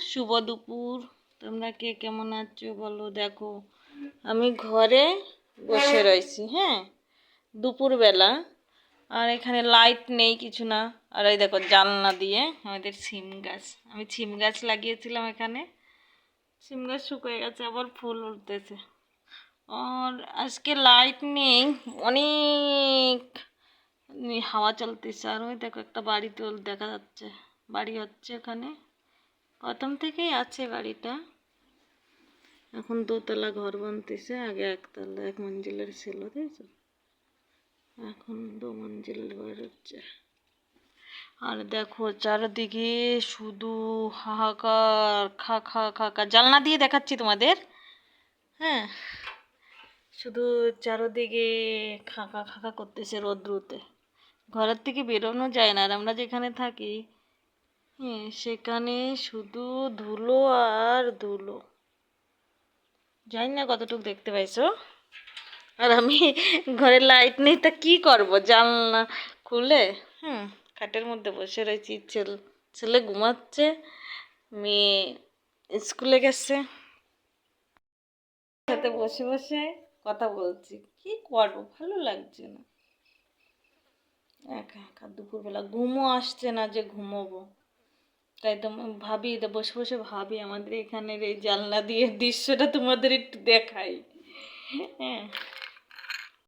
শুভ দুপুর। তোমরা কে কেমন আছো বলো, দেখো। আমি ঘরে বসে রয়েছি হ্যাঁ? দুপুরবেলা। আর এখানে লাইট নেই কিছু না। আর এই দেখো, জানলা দিয়ে আমাদের সিম গাছ। আমি সিম গাছ লাগিয়েছিলাম এখানে। সিম গাছ শুকিয়ে গেছে, আবার ফুল উঠতেছে। আর আজকে লাইট নেই, অনেক হাওয়া চলতেছে। আর ওই দেখো, একটা বাড়ি তো দেখা যাচ্ছে। বাড়ি হচ্ছে ওখানে প্রথম থেকেই আছে বাড়িটা। এখন দোতলা ঘর বানতেছে, আগে একতলা, এক মঞ্জিলের ছিল তাইছো এখন দু মঞ্জিল ঘর হচ্ছে। আর দেখো চারদিকে শুধু হাহাকার, খা খা খা খা, জানলা দিয়ে দেখাচ্ছি তোমাদের। হ্যাঁ শুধু চারদিকে খাকা খাকা করতেছে রোদ্রুতে। ঘরের থেকে বেরোনো যায় না আর আমরা যেখানে থাকি হ্যাঁ সেখানে শুধু ধুলো আর ধুলো। জানি না কতটুকু দেখতে পাইছো। আর আমি ঘরে লাইট নেই, তা কী করব? জানলা খুলে, হুম, খাটের মধ্যে বসে রয়েছি। ছেলে ছেলে ঘুমাচ্ছে, মেয়ে স্কুলে গেছে। সাথে বসে বসে কথা বলছি। কি করব? ভালো লাগছে না। একা একা দুপুরবেলা ঘুমও আসছে না যে ঘুমোবো। তাই তো ভাবি বসে বসে ভাবি আমাদের এখানের এই জানলা দিয়ে দৃশ্যটা তোমাদের একটু দেখাই। হ্যাঁ।